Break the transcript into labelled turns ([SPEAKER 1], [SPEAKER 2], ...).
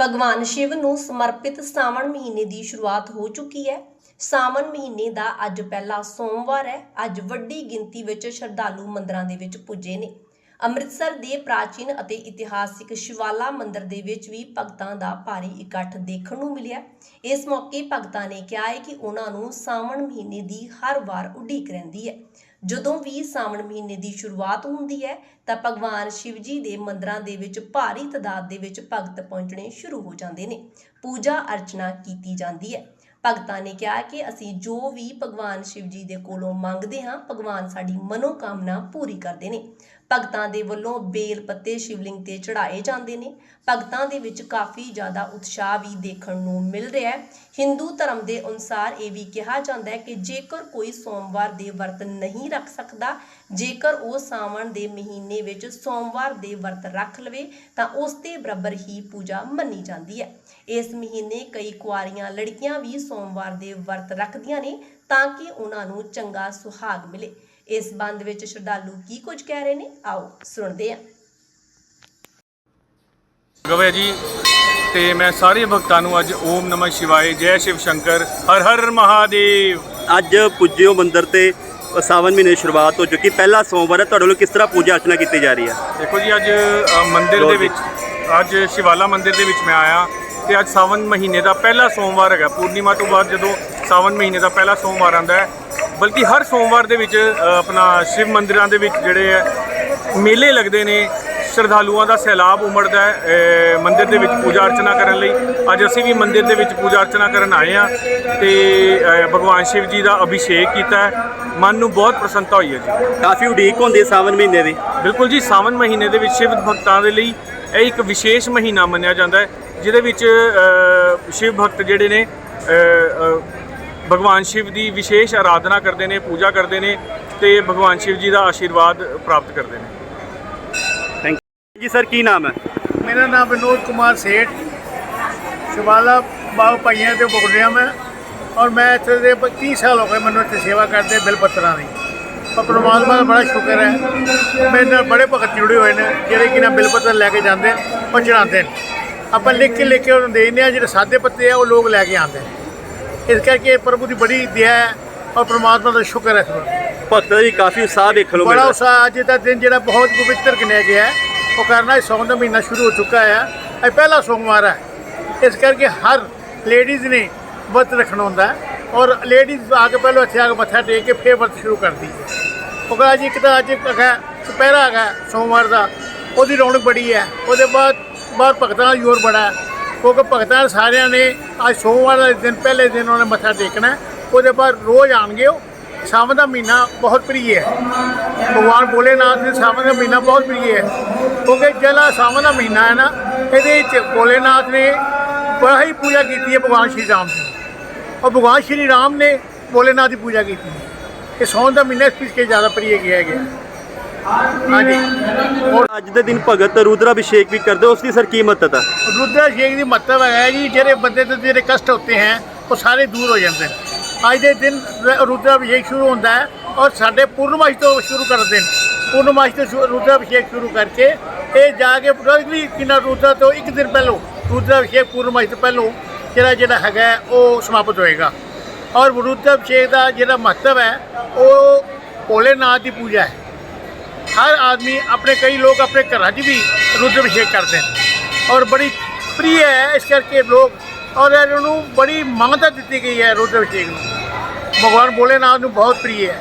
[SPEAKER 1] ਭਗਵਾਨ ਸ਼ਿਵ ਨੂੰ ਸਮਰਪਿਤ ਸਾਵਣ ਮਹੀਨੇ ਦੀ ਸ਼ੁਰੂਆਤ ਹੋ ਚੁੱਕੀ ਹੈ। ਸਾਵਣ ਮਹੀਨੇ ਦਾ ਅੱਜ ਪਹਿਲਾ ਸੋਮਵਾਰ ਹੈ। ਅੱਜ ਵੱਡੀ ਗਿਣਤੀ ਵਿੱਚ ਸ਼ਰਧਾਲੂ ਮੰਦਰਾਂ ਦੇ ਵਿੱਚ ਪੁੱਜੇ ਨੇ। ਅੰਮ੍ਰਿਤਸਰ ਦੇ ਪ੍ਰਾਚੀਨ ਅਤੇ ਇਤਿਹਾਸਿਕ ਸ਼ਿਵਾਲਾ ਮੰਦਿਰ ਦੇ ਵਿੱਚ ਵੀ ਭਗਤਾਂ ਦਾ ਭਾਰੀ ਇਕੱਠ ਦੇਖਣ ਨੂੰ ਮਿਲਿਆ। ਇਸ ਮੌਕੇ ਭਗਤਾਂ ਨੇ ਕਿਹਾ ਹੈ ਕਿ ਉਹਨਾਂ ਨੂੰ ਸਾਵਣ ਮਹੀਨੇ ਦੀ ਹਰ ਵਾਰ ਉਡੀਕ ਰਹਿੰਦੀ ਹੈ। ਜਦੋਂ ਵੀ ਸਾਵਣ ਮਹੀਨੇ ਦੀ ਸ਼ੁਰੂਆਤ ਹੁੰਦੀ ਹੈ, ਤਾਂ ਭਗਵਾਨ ਸ਼ਿਵ ਜੀ ਦੇ ਮੰਦਰਾਂ ਦੇ ਵਿੱਚ ਭਾਰੀ ਤਾਦਾਦ ਦੇ ਵਿੱਚ ਭਗਤ ਪਹੁੰਚਣੇ ਸ਼ੁਰੂ ਹੋ ਜਾਂਦੇ ਨੇ। ਪੂਜਾ ਅਰਚਨਾ ਕੀਤੀ ਜਾਂਦੀ ਹੈ। ਭਗਤਾਂ ਨੇ ਕਿਹਾ ਕਿ ਅਸੀਂ ਜੋ ਵੀ ਭਗਵਾਨ ਸ਼ਿਵ ਜੀ ਦੇ ਕੋਲੋਂ ਮੰਗਦੇ ਹਾਂ, ਭਗਵਾਨ ਸਾਡੀ ਮਨੋਕਾਮਨਾ ਪੂਰੀ ਕਰਦੇ ਨੇ। ਭਗਤਾਂ ਦੇ ਵੱਲੋਂ ਬੇਲ ਪੱਤੇ ਸ਼ਿਵਲਿੰਗ ਤੇ ਚੜਾਏ ਜਾਂਦੇ ਨੇ। ਭਗਤਾਂ ਦੇ ਵਿੱਚ ਕਾਫੀ ਜ਼ਿਆਦਾ ਉਤਸ਼ਾਹ ਵੀ ਦੇਖਣ ਨੂੰ ਮਿਲ ਰਿਹਾ ਹੈ। ਹਿੰਦੂ ਧਰਮ ਦੇ ਅਨੁਸਾਰ ਇਹ ਵੀ ਕਿਹਾ ਜਾਂਦਾ ਹੈ ਕਿ ਜੇਕਰ ਕੋਈ ਸੋਮਵਾਰ ਦੇ ਵਰਤ ਨਹੀਂ ਰੱਖ ਸਕਦਾ, ਜੇਕਰ ਉਹ ਸਾਵਣ ਦੇ ਮਹੀਨੇ ਵਿੱਚ ਸੋਮਵਾਰ ਦੇ ਵਰਤ ਰੱਖ ਲਵੇ, ਤਾਂ ਉਸ ਦੇ ਬਰਾਬਰ ਹੀ ਪੂਜਾ ਮੰਨੀ ਜਾਂਦੀ ਹੈ। ਇਸ ਮਹੀਨੇ ਕਈ ਕੁਆਰੀਆਂ, ਲੜਕੀਆਂ ਵੀ ਸੋਮਵਾਰ ਦੇ ਵਰਤ ਰੱਖਦੀਆਂ ਨੇ ਤਾਂ ਕਿ ਉਹਨਾਂ ਨੂੰ ਚੰਗਾ ਸੁਹਾਗ ਮਿਲੇ। ਇਸ ਬੰਦ ਵਿੱਚ ਸ਼ਰਧਾਲੂ ਕੀ ਕੁਝ ਕਹਿ ਰਹੇ ਨੇ ਆਓ ਸੁਣਦੇ ਹਾਂ।
[SPEAKER 2] ਗਵੇ ਜੀ ਤੇ ਮੈਂ ਸਾਰੇ ਭਗਤਾਂ ਨੂੰ ਅੱਜ ਓਮ ਨਮಃ ਸ਼ਿਵਾਏ ਜੈ ਸ਼ਿਵ ਸ਼ੰਕਰ ਹਰ ਹਰ ਮਹਾਦੇਵ।
[SPEAKER 3] ਅੱਜ ਪੁੱਜਿਓ ਮੰਦਿਰ ਤੇ ਸਾਵਨ ਮਹੀਨੇ ਦੀ ਸ਼ੁਰੂਆਤ ਹੋ ਚੁੱਕੀ ਪਹਿਲਾ ਸੋਮਵਾਰ ਹੈ ਤੁਹਾਡੇ ਵੱਲੋਂ ਕਿਸ ਤਰ੍ਹਾਂ ਪੂਜਾ ਅਰਚਨਾ ਕੀਤੀ ਜਾ ਰਹੀ ਹੈ?
[SPEAKER 2] ਦੇਖੋ ਜੀ ਅੱਜ ਅ, ਮੰਦਿਰ ਦੇ ਵਿੱਚ ਅੱਜ ਸ਼ਿਵਾਲਾ ਮੰਦਿਰ ਦੇ ਵਿੱਚ ਮੈਂ ਆਇਆ। ਤੇ ਅੱਜ ਸਾਵਨ ਮਹੀਨੇ ਦਾ ਪਹਿਲਾ ਸੋਮਵਾਰ ਹੈਗਾ। ਪੂਰਨਿਮਾ ਤੋਂ ਬਾਅਦ ਜਦੋਂ ਸਾਵਨ ਮਹੀਨੇ ਦਾ ਪਹਿਲਾ ਸੋਮਵਾਰ ਆਉਂਦਾ ਹੈ ਬਲਕਿ ਹਰ ਸੋਮਵਾਰ ਦੇ ਵਿੱਚ ਆਪਣਾ ਸ਼ਿਵ ਮੰਦਿਰਾਂ ਦੇ ਵਿੱਚ ਜਿਹੜੇ ਹੈ ਮੇਲੇ ਲੱਗਦੇ ਨੇ ਸ਼ਰਧਾਲੂਆਂ ਦਾ ਸੈਲਾਬ ਉਮੜਦਾ ਹੈ ਮੰਦਿਰ ਦੇ ਵਿੱਚ ਪੂਜਾ ਅਰਚਨਾ ਕਰਨ ਲਈ। ਅੱਜ ਅਸੀਂ ਵੀ ਮੰਦਿਰ ਦੇ ਵਿੱਚ ਪੂਜਾ ਅਰਚਨਾ ਕਰਨ ਆਏ ਆ ਤੇ ਭਗਵਾਨ ਸ਼ਿਵ ਜੀ ਦਾ ਅਭਿਸ਼ੇਕ ਕੀਤਾ ਹੈ। ਮਨ ਨੂੰ ਬਹੁਤ ਪ੍ਰਸੰਨਤਾ ਹੋਈ ਹੈ ਜੀ।
[SPEAKER 3] ਕਾਫੀ ਉਡੀਕ ਹੁੰਦੀ ਹੈ ਸਾਵਨ ਮਹੀਨੇ ਦੀ।
[SPEAKER 2] ਬਿਲਕੁਲ ਜੀ ਸਾਵਨ ਮਹੀਨੇ ਦੇ ਵਿੱਚ ਸ਼ਿਵ ਭਗਤਾਂ ਦੇ ਲਈ ਇਹ ਇੱਕ ਵਿਸ਼ੇਸ਼ ਮਹੀਨਾ ਮੰਨਿਆ ਜਾਂਦਾ ਹੈ ਜਿਹਦੇ ਵਿੱਚ ਅ, ਸ਼ਿਵ ਭਗਤ ਜਿਹੜੇ ਨੇ ਭਗਵਾਨ ਸ਼ਿਵ ਦੀ ਵਿਸ਼ੇਸ਼ ਆਰਾਧਨਾ ਕਰਦੇ ਨੇ ਪੂਜਾ ਕਰਦੇ ਨੇ ਤੇ ਭਗਵਾਨ ਸ਼ਿਵ ਜੀ ਦਾ ਆਸ਼ੀਰਵਾਦ ਪ੍ਰਾਪਤ ਕਰਦੇ ਨੇ।
[SPEAKER 3] ਥੈਂਕ ਯੂ ਜੀ ਸਰ ਕੀ ਨਾਮ ਹੈ?
[SPEAKER 4] ਮੇਰਾ ਨਾਮ ਵਿਨੋਦ ਕੁਮਾਰ ਸੇਠ। ਸ਼ਿਵਾਲਾ ਬਾਗ ਭਾਈਆਂ ਤੇ ਬੋਲ ਰਿਹਾ ਮੈਂ ਔਰ ਮੈਂ ਇੱਥੇ ਦੇ 30 ਸਾਲ ਹੋ ਗਏ ਮੈਨੂੰ ਇੱਥੇ ਸੇਵਾ ਕਰਦੇ ਬਿਲ ਪੱਤਰਾਂ ਦੀ। ਪਰ ਪ੍ਰਮਾਤਮਾ ਦਾ ਬੜਾ ਸ਼ੁਕਰ ਹੈ। ਮੇਰੇ ਨਾਲ ਬੜੇ ਭਗਤ ਜੁੜੇ ਹੋਏ ਨੇ ਜਿਹੜੇ ਕਿ ਨਾ ਬਿਲ ਪੱਤਰ ਲੈ ਕੇ ਜਾਂਦੇ ਨੇ ਔਰ ਚੜਾਉਂਦੇ ਨੇ। ਆਪਾਂ ਲਿਖ ਕੇ ਲਿਖ ਕੇ ਉਹਨਾਂ ਨੂੰ ਦੇ ਦਿੰਦੇ ਜਿਹੜੇ ਸਾਦੇ ਪੱਤੇ ਆ ਉਹ ਲੋਕ ਲੈ ਕੇ ਆਉਂਦੇ ਨੇ। ਇਸ ਕਰਕੇ ਪ੍ਰਭੂ ਦੀ ਬੜੀ ਦਇਆ ਹੈ ਔਰ ਪ੍ਰਮਾਤਮਾ ਦਾ ਸ਼ੁਕਰ ਹੈ
[SPEAKER 3] ਭਗਤਾਂ ਦੀ ਕਾਫੀ ਉਤਸ਼ਾਹ ਦੇਖਣ ਨੂੰ
[SPEAKER 4] ਬੜਾ ਉਤਸ਼ਾਹ ਅੱਜ ਦਾ ਦਿਨ ਜਿਹੜਾ ਬਹੁਤ ਪਵਿੱਤਰ ਗਿਣਿਆ ਗਿਆ ਹੈ। ਉਹ ਕਰਨਾ ਸੌਣ ਦਾ ਮਹੀਨਾ ਸ਼ੁਰੂ ਹੋ ਚੁੱਕਾ ਹੈ ਇਹ ਪਹਿਲਾ ਸੋਮਵਾਰ ਹੈ। ਇਸ ਕਰਕੇ ਹਰ ਲੇਡੀਜ਼ ਨੇ ਵਰਤ ਰੱਖਣਾ ਹੁੰਦਾ ਔਰ ਲੇਡੀਜ਼ ਆ ਕੇ ਪਹਿਲਾਂ ਇੱਥੇ ਆ ਕੇ ਮੱਥਾ ਟੇਕ ਕੇ ਫੇਰ ਵਰਤ ਸ਼ੁਰੂ ਕਰਦੀ ਹੈ। ਉਹ ਕਹਿੰਦਾ ਅੱਜ ਇੱਕ ਤਾਂ ਅੱਜ ਹੈਗਾ ਚੁਪਹਿਰਾ ਹੈਗਾ, ਸੋਮਵਾਰ ਦਾ। ਉਹਦੀ ਰੌਣਕ ਬੜੀ ਹੈ। ਉਹਦੇ ਬਾਅਦ ਬਾਹਰ ਭਗਤਾਂ ਦਾ ਜ਼ੋਰ ਬੜਾ ਹੈ। ਕਿਉਂਕਿ ਭਗਤਾਂ ਸਾਰਿਆਂ ਨੇ ਅੱਜ ਸੋਮਵਾਰ ਦਾ ਦਿਨ, ਪਹਿਲੇ ਦਿਨ ਉਹਨਾਂ ਨੇ ਮੱਥਾ ਟੇਕਣਾ ਉਹਦੇ ਬਾਅਦ ਰੋਜ਼ ਆਣਗੇ ਉਹ। ਸਾਵਣ ਦਾ ਮਹੀਨਾ ਬਹੁਤ ਪ੍ਰਿਯ ਹੈ। ਭਗਵਾਨ ਭੋਲੇਨਾਥ ਦੇ ਸਾਵਣ ਦਾ ਮਹੀਨਾ ਬਹੁਤ ਪ੍ਰਿਯ ਹੈ। ਕਿਉਂਕਿ ਜਿਹੜਾ ਸਾਵਣ ਦਾ ਮਹੀਨਾ ਹੈ ਨਾ, ਇਹਦੇ ਵਿੱਚ ਭੋਲੇਨਾਥ ਨੇ ਬੜਾ ਹੀ ਪੂਜਾ ਕੀਤੀ ਹੈ ਭਗਵਾਨ ਸ਼੍ਰੀ ਰਾਮ ਦੀ। ਔਰ ਭਗਵਾਨ ਸ਼੍ਰੀ ਰਾਮ ਨੇ ਭੋਲੇਨਾਥ ਦੀ ਪੂਜਾ ਕੀਤੀ ਹੈ। ਇਹ ਸੌਣ ਦਾ ਮਹੀਨਾ ਇਸ ਕੇ ਜ਼ਿਆਦਾ ਪ੍ਰਿਯ ਗਿਆ ਗਿਆ ਹਾਂਜੀ। ਔਰ
[SPEAKER 3] ਅੱਜ ਦੇ ਦਿਨ ਭਗਤ ਰੁਦਰਾ ਅਭਿਸ਼ੇਕ ਵੀ ਕਰਦੇ ਉਸ ਦੀ ਸਰ ਕੀ ਮਹੱਤਤਾ? ਰੁਦਰਾ
[SPEAKER 4] ਅਭਿਸ਼ੇਕ ਦੀ ਮਹੱਤਤਾ ਹੈ ਜੀ ਜਿਹੜੇ ਬੰਦੇ ਤੇ ਜਿਹੜੇ ਕਸ਼ਟ ਹੁੰਦੇ ਹਨ ਉਹ ਸਾਰੇ ਦੂਰ ਹੋ ਜਾਂਦੇ ਨੇ। ਅੱਜ ਦੇ ਦਿਨ ਰੁਦਰਾ ਅਭਿਸ਼ੇਕ ਸ਼ੁਰੂ ਹੁੰਦਾ ਹੈ ਔਰ ਸਾਡੇ ਪੂਰਨਮਾਸ਼ੀ ਤੋਂ ਸ਼ੁਰੂ ਕਰਦੇ ਨੇ। ਪੂਰਨਮਾਸ਼ੀ ਤੋਂ ਰੁਦਰਾ ਅਭਿਸ਼ੇਕ ਸ਼ੁਰੂ ਕਰਕੇ ਇਹ ਜਾ ਕੇ ਵੀ ਕਿੰਨਾ ਰੁਦਰਾ ਤੋਂ ਇੱਕ ਦਿਨ ਪਹਿਲਾਂ ਰੁਦਰਾ ਅਭਿਸ਼ੇਕ ਪੂਰਨਮਾਸ਼ੀ ਤੋਂ ਪਹਿਲਾਂ ਜਿਹੜਾ ਜਿਹੜਾ ਹੈਗਾ ਉਹ ਸਮਾਪਤ ਹੋਏਗਾ। ਔਰ ਗੁਰੂਤਮ ਸ਼ੇਖ ਦਾ ਜਿਹੜਾ ਮਹੱਤਵ ਹੈ, ਉਹ ਭੋਲੇ ਨਾਥ ਦੀ ਪੂਜਾ ਹੈ। ਹਰ ਆਦਮੀ ਆਪਣੇ ਕਈ ਲੋਕ ਆਪਣੇ ਘਰਾਂ 'ਚ ਵੀ ਰੁਦਰ ਅਭਿਸ਼ੇਕ ਕਰਦੇ ਨੇ। ਔਰ ਬੜੀ ਪ੍ਰੀਅ ਹੈ ਇਸ ਕਰਕੇ ਲੋਕ, ਔਰ ਇਹਨੂੰ ਬੜੀ ਮੰਗਤਾ ਦਿੱਤੀ ਗਈ ਹੈ ਰੁਦਰ ਅਭਿਸ਼ੇਕ ਨੂੰ। ਭਗਵਾਨ ਭੋਲੇ ਨਾਥ ਨੂੰ ਬਹੁਤ ਪ੍ਰੀਅ ਹੈ।